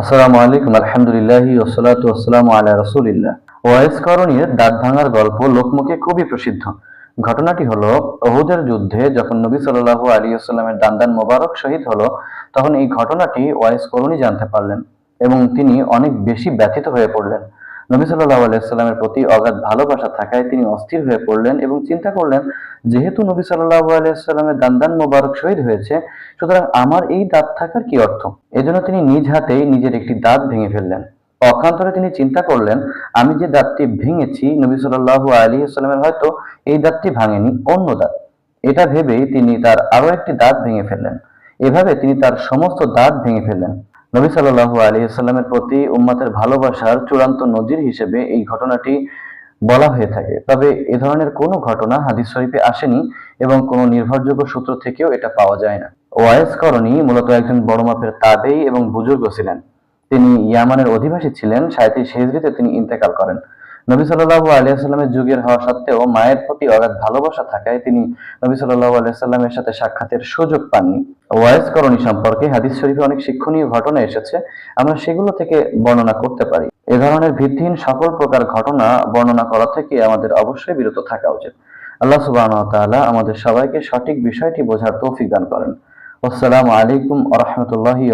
আসসালামু আলাইকুম, আলহামদুলিল্লাহ ওসলাতু আল্লাহ আলা রসুলিল্লাহ। ওয়াইস করণীর দাঁত ভাঙার গল্প লোকমুখে খুবই প্রসিদ্ধ। ঘটনাটি হলো অহুদের যুদ্ধে যখন নবী সাল্লাহ আলী আসসালামের দান্দান মোবারক শহীদ হলো, তখন এই ঘটনাটি ওয়াইস করণী জানতে পারলেন এবং তিনি অনেক বেশি ব্যথিত হয়ে পড়লেন। নবী সাল্লাল্লাহু আলাইহি ওয়াসাল্লামের প্রতি অগাধ ভালোবাসা থাকায় তিনি অস্থির হয়ে পড়লেন এবং চিন্তা করলেন, যেহেতু নবী সাল্লাল্লাহু আলাইহি ওয়াসাল্লামের দান্দান মোবারক শহীদ হয়েছে, সুতরাং আমার এই দাঁত থাকার কি অর্থ? এজন্য তিনি নিজ হাতেই নিজের একটি দাঁত ভেঙে ফেললেন। অকান্তরে তিনি চিন্তা করলেন, আমি যে দাঁতটি ভেঙেছি, নবী সাল্লাল্লাহু আলী সাল্লামের হয়তো এই দাঁতটি ভাঙেনি, অন্য দাঁত। এটা ভেবেই তিনি তার আরও একটি দাঁত ভেঙে ফেললেন। এভাবে তিনি তার সমস্ত দাঁত ভেঙে ফেললেন। নবী সাল্লাল্লাহু আলী প্রতি উম্মাতের ভালোবাসার চূড়ান্ত নজির হিসেবে এই ঘটনাটি বলা হয়ে থাকে। তবে এ ধরনের কোনো ঘটনা হাদিস শরীফে আসেনি এবং কোনো নির্ভরযোগ্য সূত্র থেকেও এটা পাওয়া যায় না। ওয়াইস করণী মূলত একজন বড় মাপের তাবেই এবং বুজুর্গ ছিলেন। তিনি ইয়ামানের অধিবাসী ছিলেন সাঁত্রিশ হিজড়িতে তিনি ইন্তেকাল করেন। নবী সাল্লাহু আলিয়াল্লামের যুগের হওয়া সত্ত্বেও মায়ের প্রতি অগাধ ভালোবাসা থাকায় তিনি নবী সাল্লাহু আলিয়াল্লামের সাথে সাক্ষাতের সুযোগ পাননি। ওয়াইস করণী সম্পর্কে হাদিস শরীফে অনেক শিক্ষণীয় ঘটনা এসেছে, আমরা সেগুলো থেকে বর্ণনা করতে পারি। এ ধরনের ভিত্তিহীন সকল প্রকার ঘটনা বর্ণনা করা থেকে আমাদের অবশ্যই বিরত থাকা উচিত। আল্লাহ সুবাহ আমাদের সবাইকে সঠিক বিষয়টি বোঝার তৌফিক দান করেন। আসসালামু আলাইকুম আ রহমতুল্লাহি